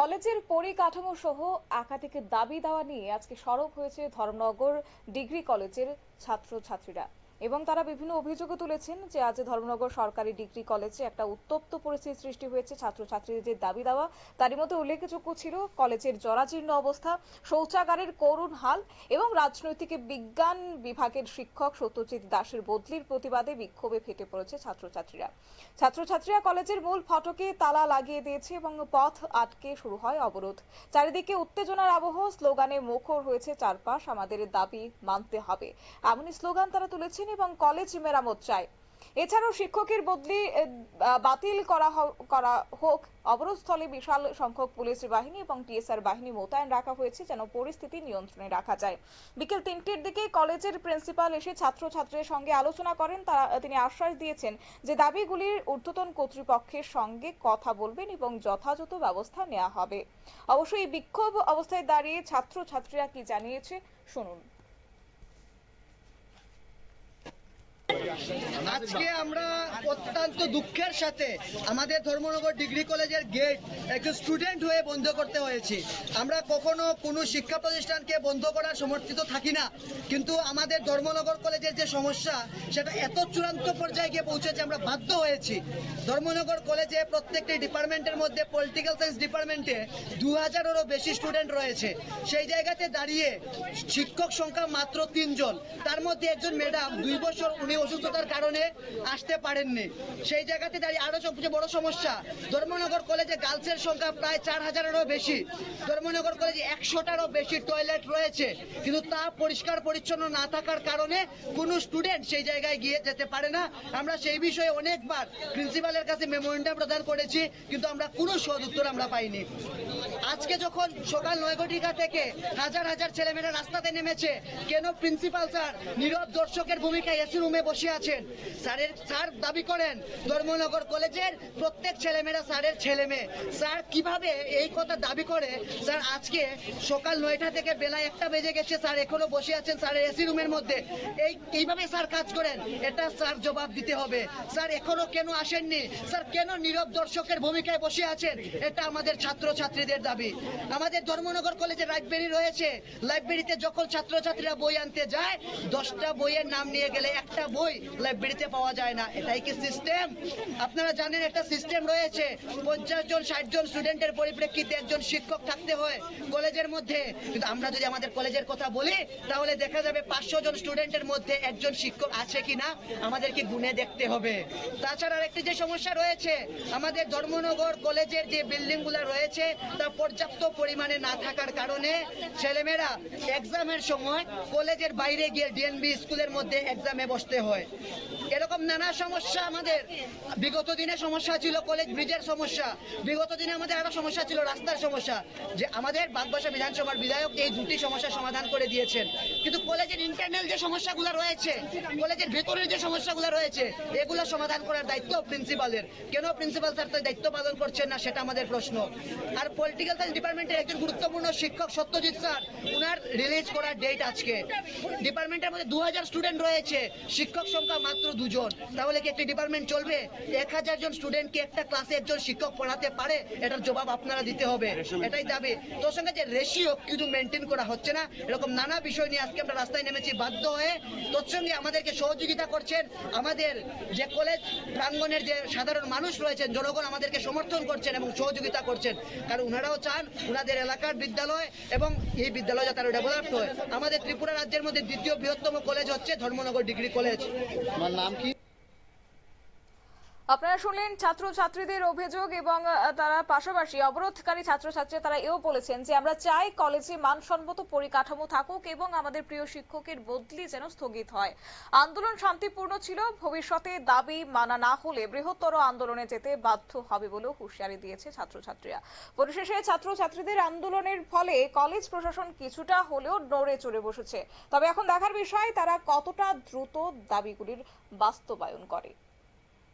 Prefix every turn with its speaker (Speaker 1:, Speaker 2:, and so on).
Speaker 1: কলেজের পরিকাঠামো সহ একাধিক দাবি দাওয়া নিয়ে আজকে সরব হয়েছে ধর্মনগর ডিগ্রি কলেজের ছাত্রছাত্রীরা। এবং তারা বিভিন্ন অভিযোগও তুলেছেন যে আজ ধর্মনগর সরকারি ডিগ্রি কলেজে একটা উত্তপ্ত পরিস্থিতি সৃষ্টি হয়েছে ছাত্রছাত্রীদের দাবি দেওয়া, তারই মধ্যে উল্লেখযোগ্য ছিল কলেজের জরাজীর্ণ অবস্থা, শৌচাগারের করুণ হাল এবং রাজনৈতিক বিজ্ঞান বিভাগের শিক্ষক সত্যজিৎ দাসের বদলির প্রতিবাদে বিক্ষোভে ফেটে পড়েছে ছাত্রছাত্রীরা। ছাত্রছাত্রীরা কলেজের মূল ফটকে তালা লাগিয়ে দিয়েছে এবং পথ আটকে শুরু হয় অবরোধ। চারিদিকে উত্তেজনার আবহ, স্লোগানে মুখর হয়েছে চারপাশ, আমাদের দাবি মানতে হবে। এমনই স্লোগান তারা তুলেছেন এবং কলেজ মেরামত চায়। এছাড়াও শিক্ষকের বদলি বাতিল করা করা হোক, অবরোধস্থলে বিশাল সংখ্যক পুলিশ বাহিনী এবং টিএসআর বাহিনী মোতায়েন রাখা হয়েছে যেন পরিস্থিতি নিয়ন্ত্রণে রাখা যায়। বিকেল তিনটের দিকে কলেজের প্রিন্সিপাল এসে ছাত্রছাত্রীদের সঙ্গে আলোচনা করেন। তারা, তিনি আশ্বাস দিয়েছেন যে দাবিগুলির ঊর্ধ্বতন কর্তৃপক্ষের সঙ্গে কথা বলবেন এবং যথাযথ ব্যবস্থা নেওয়া হবে। অবশ্যই বিক্ষোভ অবস্থায় দাঁড়িয়ে ছাত্রছাত্রীরা কি জানিয়েছে, শুনুন।
Speaker 2: আজকে আমরা অত্যন্ত দুঃখের সাথে আমাদের ধর্মনগর ডিগ্রি কলেজের গেট একজন স্টুডেন্ট হয়ে বন্ধ করতে হয়েছে। আমরা কখনো কোনো শিক্ষা প্রতিষ্ঠানকে বন্ধ করার সমর্থিত থাকি না। কিন্তু আমাদের ধর্মনগর কলেজের যে সমস্যা, সেটা এত চূড়ান্ত পর্যায়ে গিয়ে পৌঁছেছে, আমরা বাধ্য হয়েছি। ধর্মনগর কলেজে প্রত্যেকটি ডিপার্টমেন্টের মধ্যে পলিটিক্যাল সায়েন্স ডিপার্টমেন্টে দু হাজারেরও বেশি স্টুডেন্ট রয়েছে। সেই জায়গাতে দাঁড়িয়ে শিক্ষক সংখ্যা মাত্র তিনজন। তার মধ্যে একজন ম্যাডাম দুই বছর উনি অসুস্থতার কারণে আসতে পারেননি। সেই জায়গাতে দাঁড়িয়ে আরও সবচেয়ে বড় সমস্যা। ধর্মনগর কলেজে গার্লসের সংখ্যা প্রায় চার হাজারেরও বেশি। ধর্মনগর কলেজে একশোটারও বেশি টয়লেট রয়েছে। কিন্তু তা পরিষ্কার পরিচ্ছন্ন না থাকার কারণে কোনো স্টুডেন্ট সেই জায়গায় গিয়ে যেতে পারে না। আমরা সেই বিষয়ে অনেকবার প্রিন্সিপালের কাছে মেমোরেন্ডাম প্রদান করেছি, কিন্তু আমরা কোনো সদ উত্তর আমরা পাইনি। আজকে যখন সকাল নয় ঘটিকা থেকে হাজার হাজার ছেলেমেয়েরা রাস্তাতে নেমেছে, কেন প্রিন্সিপাল স্যার নীরব দর্শকের ভূমিকায় এসি রুমে বসে আছেন। স্যারের স্যার দাবি করেন, ধর্মনগর কলেজের প্রত্যেক ছেলেমেয়েরা স্যারের ছেলে মেয়ে। স্যার কীভাবে এই কথা দাবি করে? স্যার, আজকে সকাল নয়টা থেকে বেলা একটা বেজে গেছে, স্যার এখনও বসে আছেন স্যারের এসি রুমের মধ্যে। এই এইভাবে স্যার কাজ করেন, এটা স্যার জবাব দিতে হবে। স্যার এখনও কেন আসেননি? স্যার কেন নীরব দর্শকের ভূমিকায় বসে আছেন? এটা আমাদের ছাত্র ছাত্রীদের দাবি। আমাদের ধর্মনগর কলেজে লাইব্রেরি রয়েছে। লাইব্রেরিতে যখন ছাত্রছাত্রীরা বই আনতে যায়, দশটা বইয়ের নাম নিয়ে গেলে একটা বই লাইব্রেরিতে পাওয়া যায় না। এটাই কি সিস্টেম আপনারা জানেন একটা সিস্টেম রয়েছে। পঞ্চাশ জন, ষাট জন স্টুডেন্টের পরিপ্রেক্ষিতে একজন শিক্ষক থাকতে হয় কলেজের মধ্যে। কিন্তু আমরা যদি আমাদের কলেজের কথা বলি, তাহলে দেখা যাবে পাঁচশো জন স্টুডেন্টের মধ্যে একজন শিক্ষক আছে কিনা আমাদেরকে গুনে দেখতে হবে। তাছাড়া আরেকটি যে সমস্যা রয়েছে, আমাদের ধর্মনগর কলেজের যে বিল্ডিংগুলা রয়েছে, তা পর্যাপ্ত পরিমাণে না থাকার কারণে ছেলেমেয়েরা এক্সামের সময় কলেজের বাইরে গিয়ে ডিএনবি স্কুলের মধ্যে এক্সামে বসতে হয়। এরকম নানা সমস্যা আমাদের। বিগত দিনে সমস্যা ছিল কলেজ ব্রিজের সমস্যা। বিগত দিনে আমাদের আরও সমস্যা ছিল রাস্তার সমস্যা। যে আমাদের বাগবাসা বিধানসভার বিধায়ক এই দুটি সমস্যার সমাধান করে দিয়েছেন। কিন্তু কলেজের ইন্টারনাল যে সমস্যাগুলো রয়েছে, কলেজের ভেতরের যে সমস্যাগুলো রয়েছে, এগুলো সমাধান করার দায়িত্ব প্রিন্সিপালের কেন প্রিন্সিপাল স্যার তার দায়িত্ব পালন করছেন না, সেটা আমাদের প্রশ্ন। আর পলিটিক্যাল সায়েন্স ডিপার্টমেন্টের একজন গুরুত্বপূর্ণ শিক্ষক সত্যজিৎ স্যার, উনার রিলিজ করার ডেট আজকে। ডিপার্টমেন্টের মধ্যে দু হাজার স্টুডেন্ট রয়েছে। শিক্ষক সংখ্যা মাত্র দুজন। তাহলে কি একটি ডিপার্টমেন্ট চলবে? এক হাজার জন স্টুডেন্টকে একটা ক্লাসে একজন শিক্ষক পড়াতে পারে? এটার জবাব আপনারা দিতে হবে। এটাই দাবি। তোর সঙ্গে যে রেশিও কিন্তু মেনটেন করা হচ্ছে না এরকম নানা বিষয় নিয়ে আজকে আমরা রাস্তায় নেমেছি বাধ্য হয়ে। তোর সঙ্গে আমাদেরকে সহযোগিতা করছেন আমাদের যে কলেজ প্রাঙ্গণের যে সাধারণ মানুষ রয়েছেন জনগণ আমাদেরকে সমর্থন করছেন এবং সহযোগিতা করছেন। কারণ ওনারাও চান ওনাদের এলাকার বিদ্যালয় এবং এই বিদ্যালয় যাতে আরও ডেভেলপ হয়। আমাদের ত্রিপুরা রাজ্যের মধ্যে দ্বিতীয় বৃহত্তম কলেজ হচ্ছে ধর্মনগর ডিগ্রি কলেজ
Speaker 3: আমার নাম কি
Speaker 1: আপনারা শুনলেন ছাত্রছাত্রীদের অভিযোগ এবং তারা পাশাপাশি অবরোধকারী ছাত্রছাত্রী তারা এও বলেছেন যে আমরা চাই কলেজে মানসম্মত পরিকাঠামো থাকুক এবং আমাদের প্রিয় শিক্ষকের বদলি যেন স্থগিত হয়। আন্দোলন শান্তিপূর্ণ ছিল, ভবিষ্যতে দাবি মানা না হলে বৃহত্তর আন্দোলনে যেতে বাধ্য হবে বলেও হুঁশিয়ারি দিয়েছে ছাত্রছাত্রীরা। পরিশেষে ছাত্রছাত্রীদের আন্দোলনের ফলে কলেজ প্রশাসন কিছুটা হলেও নড়ে চড়ে বসেছে। তবে এখন দেখার বিষয়, তারা কতটা দ্রুত দাবিগুলির বাস্তবায়ন করে।